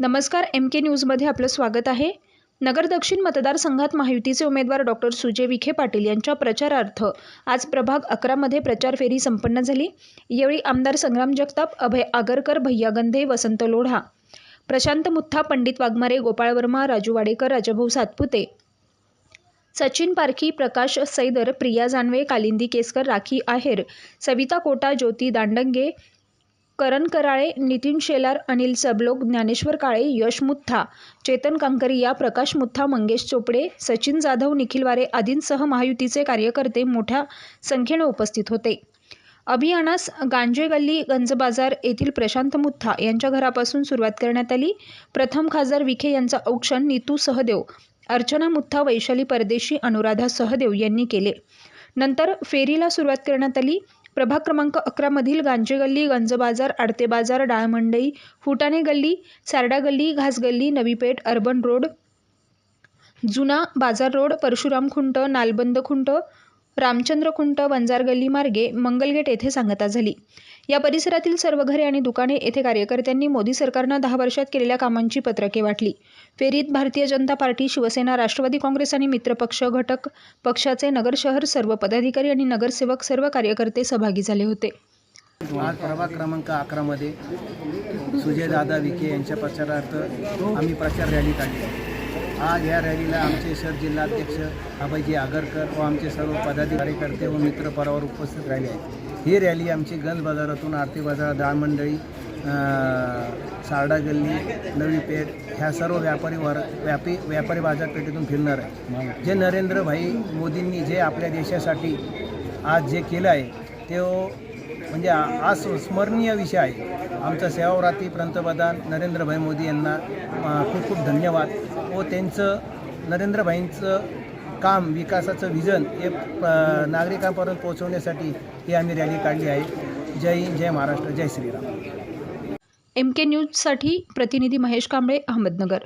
नमस्कार एम के न्यूजमध्ये आपलं स्वागत आहे. नगर दक्षिण मतदारसंघात महायुतीचे उमेदवार डॉक्टर सुजय विखे पाटील यांच्या प्रचारार्थ आज प्रभाग अकरामध्ये प्रचार फेरी संपन्न झाली. यावेळी आमदार संग्राम जगताप अभय आगरकर भैया गंधे वसंत लोढा प्रशांत मुत्था पंडित वाघमारे गोपाळ वर्मा राजू वाडेकर राजाभाऊ सातपुते सचिन पारखी प्रकाश सैदर प्रिया जानवे कालिंदी केसकर राखी आहेर सविता कोटा ज्योती दांडंगे करण कराळे नितीन शेलार अनिल सबलोक ज्ञानेश्वर काळे यश मुत्था चेतन कांकरिया प्रकाश मुथ्था मंगेश चोपडे सचिन जाधव निखिल वारे आदींसह महायुतीचे कार्यकर्ते मोठ्या संख्येने उपस्थित होते. अभियानास गांजे गल्ली गंज बाजार येथील प्रशांत मुथ्था यांच्या घरापासून सुरुवात करण्यात आली. प्रथम खासदार विखे यांचा औक्षण नीतू सहदेव अर्चना मुथ्था वैशाली परदेशी अनुराधा सहदेव यांनी केले. नंतर फेरीला सुरुवात करण्यात आली. प्रभाग क्रमांक अकरामधील गांजे गल्ली गंज बाजार आडते बाजार डाळमंडई फुटाणे गल्ली सारडा गल्ली घास गल्ली नवीपेठ अर्बन रोड जुना बाजार रोड परशुराम खुंट नालबंद खुंट रामचंद्र खुंट वंजार गल्ली मार्गे मंगलगेट येथे सांगता झाली. या परिसरातील सर्व घरे आणि दुकाने येथे कार्यकर्त्यांनी मोदी सरकारनं दहा वर्षात केलेल्या कामांची पत्रके वाटली. फेरीत भारतीय जनता पार्टी शिवसेना राष्ट्रवादी काँग्रेस आणि मित्रपक्ष घटक पक्षाचे नगर शहर सर्व पदाधिकारी आणि नगरसेवक सर्व कार्यकर्ते सहभागी झाले होते. आज प्रभाग क्रमांक अकरामध्ये सुजयदादा विखे यांच्या प्रचारार्थ आम्ही प्रचार रॅली काढली आज या रॅलीला आमचे शहर जिल्हाध्यक्ष अभयजी आगरकर व आमचे सर्व पदाधिकारी कार्यकर्ते व मित्र परावर उपस्थित राहिले आहेत. ही रॅली आमची गंज बाजारातून आरती बाजार डाळ मंडळी सारडा गल्ली नवी पेठ ह्या सर्व व्यापारी वर व्यापी व्यापारी बाजारपेठेतून फिरणार आहे जे नरेंद्रभाई मोदींनी जे आपल्या देशासाठी आज जे केलं आहे ते म्हणजे आ- आज स्मरणीय विषय आहे. आमचा सेवाव्राती पंतप्रधान नरेंद्रभाई मोदी यांना खूप खूप धन्यवाद. व त्यांचं नरेंद्रभाईंचं काम विकासाचं विजन हे नागरिकांपर्यंत पोहोचवण्यासाठी ही आम्ही रॅली काढली आहे. जय हिंद जय महाराष्ट्र जय श्रीराम. एम के न्यूजसाठी प्रतिनिधी महेश कांबळे अहमदनगर.